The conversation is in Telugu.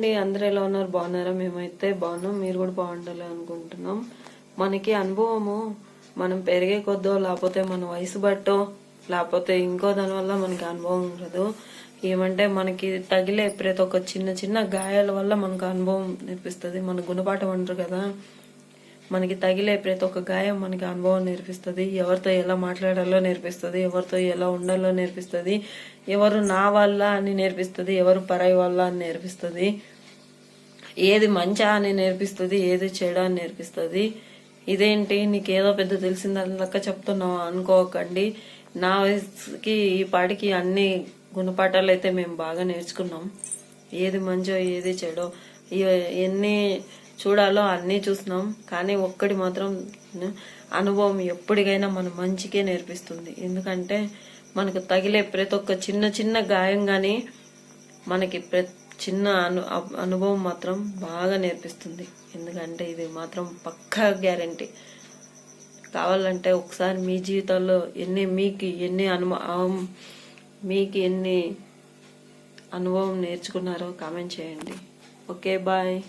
అండి అందరు ఎలా ఉన్నారు? బాగున్నారా? మేమైతే బాగున్నాం. మీరు కూడా బాగుండాలి అనుకుంటున్నాం. మనకి అనుభవము మనం పెరిగే కొద్దో లేకపోతే మన వయసు బట్టో లేకపోతే ఇంకో దాని వల్ల మనకి అనుభవం ఉండదు. ఏమంటే మనకి తగిలే ప్రతి ఒక్క చిన్న చిన్న గాయాల వల్ల మనకు అనుభవం నేర్పిస్తుంది. మన గుణపాఠం అంటారు కదా. మనకి తగిలే ప్రతి ఒక్క గాయం మనకి అనుభవం నేర్పిస్తుంది. ఎవరితో ఎలా మాట్లాడాలో నేర్పిస్తుంది. ఎవరితో ఎలా ఉండాలో నేర్పిస్తుంది. ఎవరు నా వల్ల అని నేర్పిస్తుంది. ఎవరు పరాయి వల్ల అని నేర్పిస్తుంది. ఏది మంచా అని నేర్పిస్తుంది. ఏది చెడా అని నేర్పిస్తుంది. ఇదేంటి? నీకేదో పెద్ద తెలిసిందని లెక్క చెప్తున్నావు అనుకోకండి. నా వయసుకి ఈ పాటికి అన్ని గుణపాఠాలు అయితే మేము బాగా నేర్చుకున్నాం. ఏది మంచో ఏది చెడో. ఎన్ని చూడాలో అన్నీ చూసినాం. కానీ ఒక్కటి మాత్రం అనుభవం ఎప్పటికైనా మన మంచికే నేర్పిస్తుంది. ఎందుకంటే మనకు తగిలే ప్రతి ఒక్క చిన్న చిన్న గాయం కానీ మనకి ప్రతి చిన్న అను అనుభవం మాత్రం బాగా నేర్పిస్తుంది. ఎందుకంటే ఇది మాత్రం పక్కా గ్యారంటీ. కావాలంటే ఒకసారి మీ జీవితాల్లో ఎన్ని మీకు ఎన్ని అనుభ మీకు ఎన్ని అనుభవం నేర్చుకున్నారో కామెంట్ చేయండి. Okay, bye.